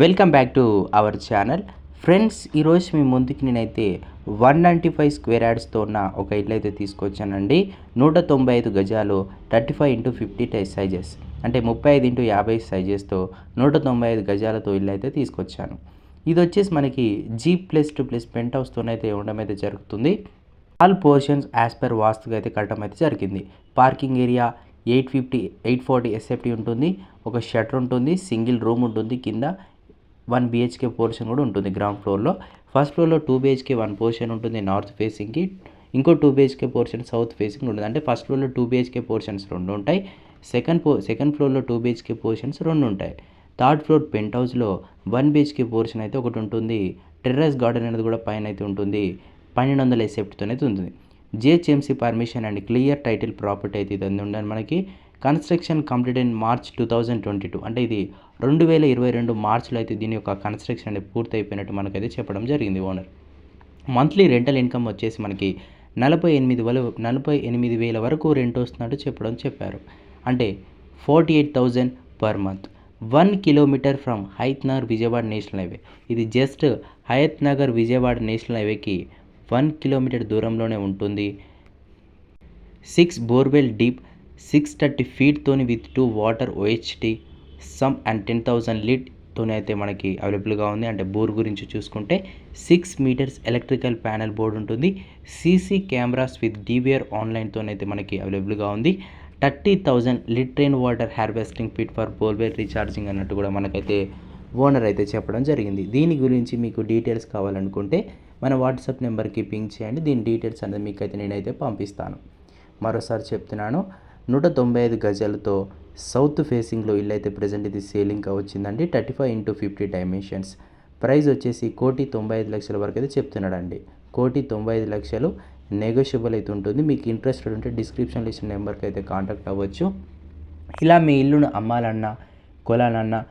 Welcome back to our channel. Friends ఈరోజు మీ ముందుకి నేనైతే వన్ నైంటీ ఫైవ్ స్క్వేర్ యార్డ్స్తో ఉన్న ఒక ఇల్లు అయితే తీసుకొచ్చానండి. నూట తొంభై ఐదు గజాలు థర్టీ ఫైవ్ ఇంటూ ఫిఫ్టీ టై సైజెస్ అంటే ముప్పై ఐదు ఇంటూ యాభై సైజెస్తో నూట తొంభై ఐదు గజాలతో ఇల్లు అయితే తీసుకొచ్చాను. ఇది వచ్చేసి మనకి జీ ప్లస్ టు ప్లస్ పెంట్ హౌస్తోనైతే ఉండడం అయితే జరుగుతుంది. ఆల్ పోర్షన్స్ యాజ్ పర్ వాస్తుగా అయితే కట్టడం అయితే జరిగింది. Parking area eight fifty eight forty SFT ఉంటుంది. ఒక షటర్ ఉంటుంది సింగిల్ రూమ్ ఉంటుంది కింద. వన్ బిహెచ్కే పోర్షన్ కూడా ఉంటుంది గ్రౌండ్ ఫ్లోర్లో ఫస్ట్ ఫ్లోర్లో టూ బిహెచ్కే వన్ పోర్షన్ ఉంటుంది నార్త్ ఫేసింగ్కి ఇంకో two BHK portion south facing ఉంటుంది. అంటే ఫస్ట్ ఫ్లోర్లో టూ బిహెచ్కే పోర్షన్స్ రెండు ఉంటాయి. సెకండ్ పో సెకండ్ ఫ్లోర్లో టూ బిహెచ్కే పోర్షన్స్ రెండు ఉంటాయి. థర్డ్ ఫ్లోర్ పెంట్ హౌస్లో వన్ బిహెచ్కే పోర్షన్ అయితే ఒకటి ఉంటుంది. టెర్రస్ గార్డెన్ అనేది కూడా పైన అయితే ఉంటుంది. పన్నెండు వందల ఎసెప్ట్తో అయితే ఉంటుంది. GHMC permission and clear title property అయితే ఇది ఉండాలి మనకి. Construction complete in March two thousand twenty two. అంటే ఇది రెండు వేల ఇరవై రెండు మార్చ్లో అయితే దీని యొక్క కన్స్ట్రక్షన్ అనేది పూర్తి అయిపోయినట్టు మనకైతే చెప్పడం జరిగింది ఓనర్. మంత్లీ రెంటల్ ఇన్కమ్ వచ్చేసి మనకి నలభై ఎనిమిది వేల నలభై ఎనిమిది వేల వరకు రెంట్ వస్తున్నట్టు చెప్పడం చెప్పారు. అంటే forty eight thousand per month. One kilometre from Hayathnagar Vijayawada national highway. ఇది just Hayathnagar Vijayawada national హైవేకి వన్ కిలోమీటర్ దూరంలోనే ఉంటుంది. Six borewell deep six thirty ఫీట్తోని with two water OHT sump and ten thousand లీట్తోనే అయితే మనకి అవైలబుల్గా ఉంది. అంటే బోర్ గురించి చూసుకుంటే six metres electrical panel board ఉంటుంది. సీసీ కెమెరాస్ విత్ డివిఆర్ ఆన్లైన్తోనైతే మనకి అవైలబుల్గా ఉంది. Thirty thousand లిట్రైన్ water harvesting fit for borewell recharging అన్నట్టు కూడా మనకైతే ఓనర్ అయితే చెప్పడం జరిగింది. దీని గురించి మీకు డీటెయిల్స్ కావాలనుకుంటే మన వాట్సాప్ నెంబర్కి పింక్ చేయండి. దీని డీటెయిల్స్ అనేది మీకు అయితే నేనైతే పంపిస్తాను. మరోసారి చెప్తున్నాను. నూట తొంభై ఐదు గజాలతో సౌత్ ఫేసింగ్లో ఇల్లు అయితే ప్రజెంట్ ఇది సేలింగ్గా వచ్చిందండి thirty five into fifty dimensions. Price వచ్చేసి కోటి తొంభై ఐదు లక్షల వరకు అయితే చెప్తున్నాడండి. కోటి తొంభై ఐదు లక్షలు నెగోషియబుల్ అయితే ఉంటుంది. మీకు ఇంట్రెస్టెడ్ ఉంటే డిస్క్రిప్షన్లో ఇచ్చిన నెంబర్కి అయితే కాంటాక్ట్ అవ్వచ్చు. ఇలా మీ ఇల్లును అమ్మాలన్నా కొలాలన్నా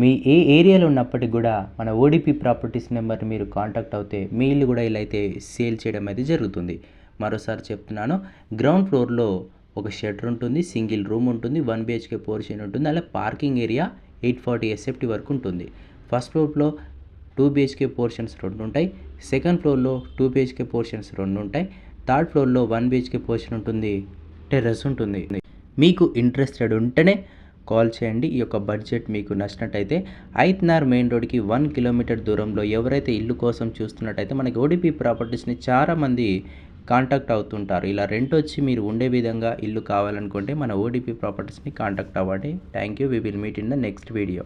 మీ ఏ ఏరియాలో ఉన్నప్పటికీ కూడా మన ఓడిపి ప్రాపర్టీస్ నెంబర్ మీరు కాంటాక్ట్ అవుతే మీ ఇల్లు కూడా ఇలా అయితే సేల్ చేయడం అయితే జరుగుతుంది. మరోసారి చెప్తున్నాను. గ్రౌండ్ ఫ్లోర్లో ఒక షెటర్ ఉంటుంది సింగిల్ రూమ్ ఉంటుంది వన్ బిహెచ్కే పోర్షన్ ఉంటుంది అలా parking area eight forty SFT వరకు ఉంటుంది. ఫస్ట్ ఫ్లోర్లో టూ బిహెచ్కే పోర్షన్స్ రెండు ఉంటాయి సెకండ్ ఫ్లోర్లో టూ బిహెచ్కే పోర్షన్స్ రెండు ఉంటాయి థర్డ్ ఫ్లోర్లో వన్ బిహెచ్కే పోర్షన్ ఉంటుంది టెర్రస్ ఉంటుంది. మీకు ఇంట్రెస్టెడ్ ఉంటేనే కాల్ చేయండి ఈ యొక్క బడ్జెట్ మీకు నచ్చినట్టయితే. ఐత్నార్ మెయిన్ రోడ్కి వన్ కిలోమీటర్ దూరంలో ఎవరైతే ఇల్లు కోసం చూస్తున్నట్టయితే మనకి ఓడిపి ప్రాపర్టీస్ని చాలామంది కాంటాక్ట్ అవుతుంటారు. ఇలా రెంట్ వచ్చి మీరు ఉండే విధంగా ఇల్లు కావాలనుకుంటే మన ఓడిపి ప్రాపర్టీస్ని కాంటాక్ట్ అవ్వండి. Thank you we will meet in the next video